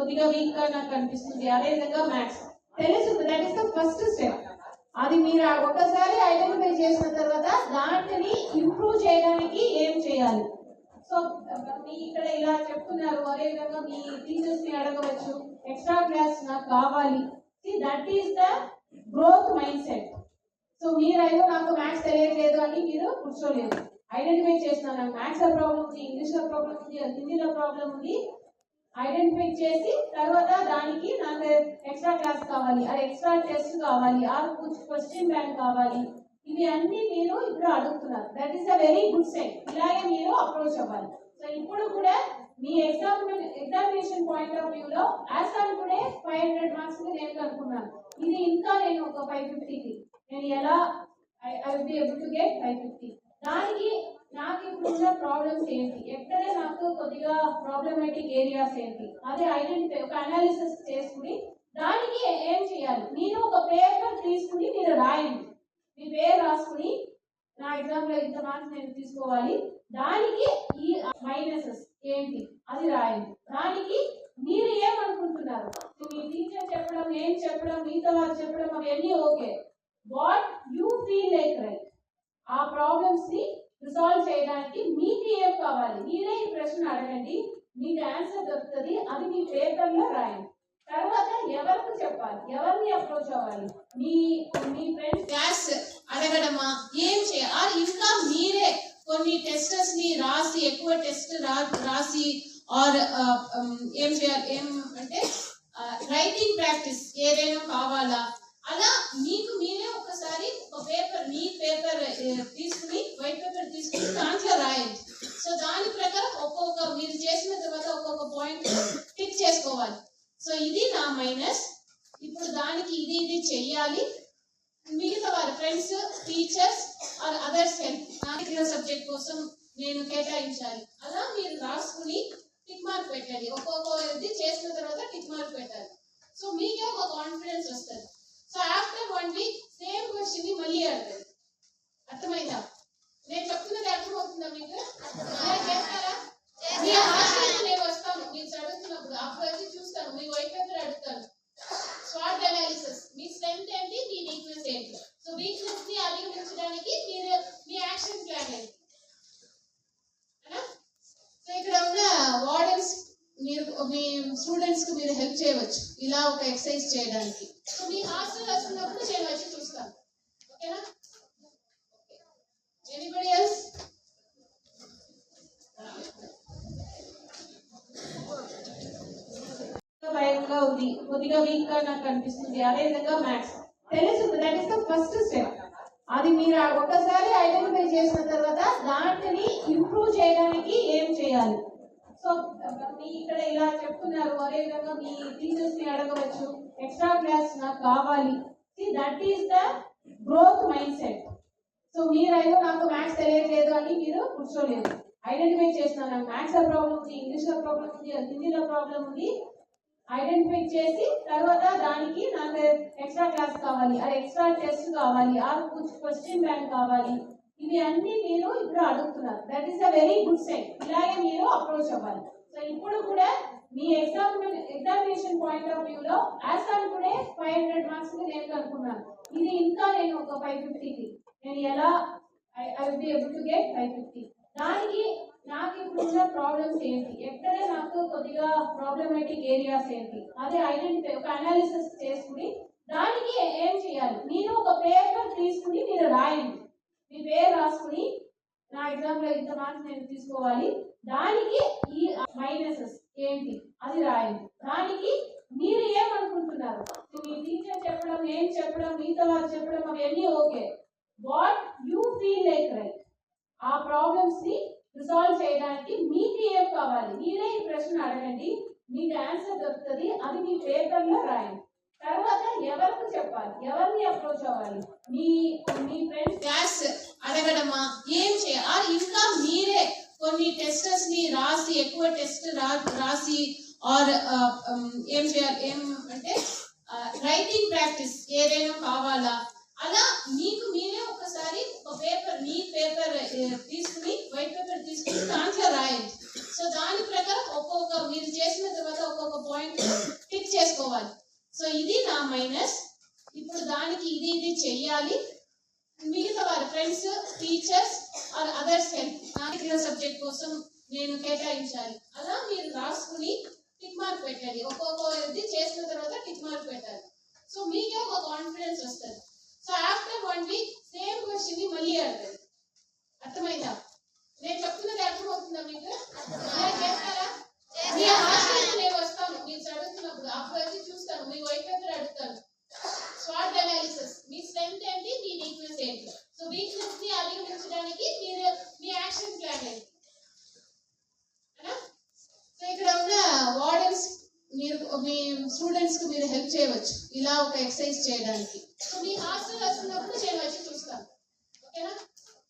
కొద్దిగా వీక్గా నాకు అనిపిస్తుంది. అదే విధంగా మ్యాథ్స్ తెలుస్తుంది that is the first step అది మీరు ఒక్కసారి ఐడెంటిఫై చేసిన తర్వాత దాంట్ని ఇంప్రూవ్ చేయడానికి ఏం చేయాలి? సో మీ ఇక్కడ ఇలా చెప్తున్నారు అదే విధంగా మీ టీచర్స్ని అడగవచ్చు. ఎక్స్ట్రా క్లాస్ నాకు కావాలి. That is the growth mindset so మీరైతే నాకు మ్యాథ్స్ తెలియట్లేదు అని మీరు కూర్చోలేదు ఐడెంటిఫై చేసిన నాకు మ్యాథ్స్లో ప్రాబ్లం ఉంది ఇంగ్లీష్లో ప్రాబ్లం ఉంది హిందీలో ప్రాబ్లం ఉంది. ఐడెంటిఫై చేసి తర్వాత దానికి నాకు ఎక్స్ట్రా క్లాస్ కావాలి ఆ ఎక్స్ట్రా టెస్ట్ కావాలి ఆ క్వశ్చన్ బ్యాంక్ కావాలి. ఇవి అన్ని మీరు ఇప్పుడు అడుగుతున్నారు. That is a very good side ఇలాగే మీరు అప్రోచ్ అవ్వాలి. సో ఇప్పుడు కూడా మీ exam examination point of view లో as on today five hundred marks నేను కనుక్కున్నాను. ఇది ఇంకా నేను ఒక ఫైవ్ ఫిఫ్టీకి నేను ఎలా I will be able to get five fifty దానికి నాకు ఇప్పుడున్న ప్రాబ్లమ్స్ ఏంటి? ఎక్కడ నాకు కొద్దిగా ప్రాబ్లమేటిక్ ఏరియాస్ ఏంటి? అదే ఐడెంటిఫై ఒక అనాలిసిస్ చేసుకుని దానికి ఏం చేయాలి? నేను ఒక పేపర్ తీసుకుని నేను రాయండి. మీ పేరు రాసుకుని నా ఎగ్జామ్లో ఇంత మార్క్స్ నేను తీసుకోవాలి. దానికి ఈ మైనసెస్ ఏంటి? అది రాయండి. దానికి మీరు ఏమనుకుంటున్నారు? మీ టీచర్ చెప్పడం నేను చెప్పడం మిగతా వారు చెప్పడం అవన్నీ okay. What you feel like right ఆ ప్రాబ్లమ్స్ని రిసాల్వ్ చేయడానికి మీకు ఏం కావాలి? మీరే ఈ ప్రశ్న అడగండి. మీకు ఆన్సర్ దొరుకుతుంది. అది మీ పేపర్లో రాయండి. తర్వాత ఎవరికి చెప్పాలి? ఎవరిని అప్రోచ్ అవ్వాలి? మీ మీ ఫ్రెండ్స్ క్లాస్ అడగడమా? ఏం చేయాలి? ఇంకా మీరే కొన్ని టెస్టర్స్ని రాసి ఎక్కువ టెస్ట్ రాసి ఆర్ uh, um, ఏం చేయాలి? ఏం అంటే uh, రైటింగ్ ప్రాక్టీస్ ఏదైనా కావాలా? అలా మీకు మీరే ఒకసారి ఒక పేపర్ మీ పేపర్ తీసుకుని వైట్ పేపర్ తీసుకుని దాంట్లో రాయండి. సో దాని ప్రకారం ఒక్కొక్క మీరు చేసిన తర్వాత ఒక్కొక్క పాయింట్ టిక్ చేసుకోవాలి. సో ఇది నా మైనస్. ఇప్పుడు దానికి ఇది ఇది చెయ్యాలి. మిగతా వారి friends teachers or others help నా సబ్జెక్ట్ కోసం నేను కేటాయించాలి. అలా మీరు రాసుకుని టిక్ మార్క్ పెట్టాలి ఒక్కొక్క ఇది చేసిన తర్వాత టిక్ మార్క్ పెట్టాలి. సో మీకే ఒక కాన్ఫిడెన్స్ వస్తుంది. So after one week same క్వశ్చన్ని మళ్ళీ అడగండి. అర్థమైందా? నేను చెప్తున్నది అర్థం మీకు ఇలా చేస్తారా మీ హాస్టల్ నేను వస్తాను మీరు చదువుతున్నప్పుడు అప్పుడు వచ్చి చూస్తాను మీ వైట్ పేపర్ అడుగుతాను స్వాట్ అనాలిసిస్ మీ స్ట్రెంత్ ఏంటి మీ వీక్నెస్ ఏంటి సో వీక్నెస్ని అధిగమించడానికి మీరు మీ యాక్షన్ ప్లాన్ ఏంటి అవునా? సో ఇక్కడ ఉన్న వార్డెన్స్ మీరు మీ స్టూడెంట్స్కి మీరు హెల్ప్ చేయవచ్చు. ఇలా ఒక ఎక్సర్సైజ్ చేయడానికి. సో మీ హాస్టల్ వస్తున్నప్పుడు నేను వచ్చి చూస్తాను ఓకేనా ఎనీబడి ఎల్స్ భయంగా ఉంది. కొద్దిగా వీక్గా నాకు అనిపిస్తుంది. అదే విధంగా మ్యాథ్స్ తెలుస్తుంది that is the first step అది మీరు ఆ ఒక్కసారి ఐడెంటిఫై చేసిన తర్వాత దాంట్ని ఇంప్రూవ్ చేయడానికి ఏం చేయాలి? సో మీ ఇక్కడ ఇలా చెప్తున్నారు అదే విధంగా మీ టీచర్స్ని అడగవచ్చు. ఎక్స్ట్రా క్లాస్ నాకు కావాలి. That is the growth mindset so మీరైతే నాకు మ్యాథ్స్ తెలియట్లేదు అని మీరు కూర్చోలేదు. ఐడెంటిఫై చేస్తున్నాను నాకు మ్యాథ్స్లో ప్రాబ్లం ఉంది ఇంగ్లీష్లో ప్రాబ్లం ఉంది హిందీలో ప్రాబ్లం ఉంది. ఐడెంటిఫై చేసి తర్వాత దానికి నాకు ఎక్స్ట్రా క్లాస్ కావాలి ఆ ఎక్స్ట్రా టెస్ట్ కావాలి ఆ క్వశ్చన్ బ్యాంక్ కావాలి. ఇవి అన్ని మీరు ఇప్పుడు అడుగుతున్నారు. That is a very good sign ఇలాగే మీరు అప్రోచ్ అవ్వాలి. సో ఇప్పుడు కూడా మీ exam examination point of view లో as on today five hundred marks నేను కనుక్కున్నాను. ఇది ఇంకా నేను ఒక ఫైవ్ ఫిఫ్టీకి నేను ఎలా I will be able to get five fifty దానికి నాకు ఇప్పుడున్న ప్రాబ్లమ్స్ ఏంటి? ఎక్కడ నాకు కొద్దిగా ప్రాబ్లమేటిక్ ఏరియాస్ ఏంటి? అదే ఐడెంటిఫై ఒక అనాలిసిస్ చేసుకుని దానికి ఏం చేయాలి మీరు ఒక పేపర్ తీసుకుని మీరు రాయండి మీ పేరు రాసుకుని నా ఎగ్జామ్లో ఇంత మార్క్స్ నేను తీసుకోవాలి. దానికి ఈ మైనసెస్ ఏంటి? అది రాయండి. దానికి మీరు ఏమనుకుంటున్నారు? మీ టీచర్ చెప్పడం ఏం చెప్పడం మిగతా వారు చెప్పడం అవన్నీ okay what you feel like right ఆ ప్రాబ్లమ్స్ని రిసాల్వ్ చేయడానికి మీకు ఏం కావాలి? మీరే ఈ ప్రశ్న అడగండి. మీకు ఆన్సర్ దొరుకుతుంది. అది మీ పేపర్లో రాయండి. తర్వాత ఎవరికి చెప్పాలి? ఎవరిని అప్రోచ్ అవ్వాలి? మీ మీ ఫ్రెండ్స్ క్లాస్ అడగడమా? ఏం చేయాలి ఇంకా మీరే కొన్ని టెస్టర్స్ని రాసి ఎక్కువ టెస్ట్ రాసి ఆర్ ఏం చేయాలి? ఏం అంటే రైటింగ్ ప్రాక్టీస్ ఏదైనా కావాలా? అలా మీకు మీరే ఒకసారి ఒక పేపర్ మీ పేపర్ తీసుకుని వైట్ పేపర్ తీసుకుని దాంట్లో రాయండి. సో దాని ప్రకారం ఒక్కొక్క మీరు చేసిన తర్వాత ఒక్కొక్క పాయింట్ టిక్ చేసుకోవాలి. సో ఇది నా మైనస్ ఇప్పుడు దానికి ఇది ఇది చెయ్యాలి. మిగతా వారి friends teachers or others help నా సబ్జెక్ట్ కోసం నేను కేటాయించాలి. అలా మీరు రాసుకుని టిక్ మార్క్ పెట్టాలి. ఒక్కొక్క ఇది చేసిన తర్వాత టిక్ మార్క్ పెట్టాలి. సో మీకే ఒక కాన్ఫిడెన్స్ వస్తుంది. So after one week same క్వశ్చన్ని మళ్ళీ అడగండి. అర్థమైందా? నేను చెప్తున్నది అర్థమవుతుందా మీకు ఇలా చేస్తారా మీ హాస్టల్కి నేను వస్తాను మీరు చదువుతున్నప్పుడు అప్పుడు వచ్చి చూస్తాను మీ వైట్ పేపర్ అడుగుతాను స్వాట్ అనాలిసిస్ మీ స్ట్రెంత్ ఏంటి మీ వీక్నెస్ ఏంటి సో వీక్నెస్ని అధిగమించడానికి మీరు మీ యాక్షన్ ప్లాన్ ఏంటి అవునా? సో ఇక్కడ ఉన్న వార్డెన్స్ మీరు మీ స్టూడెంట్స్కి మీరు హెల్ప్ చేయవచ్చు. ఇలా ఒక ఎక్సర్సైజ్ చేయడానికి. మీ హాస్టల్ వస్తున్నప్పుడు చేయవచ్చు చూస్తాను.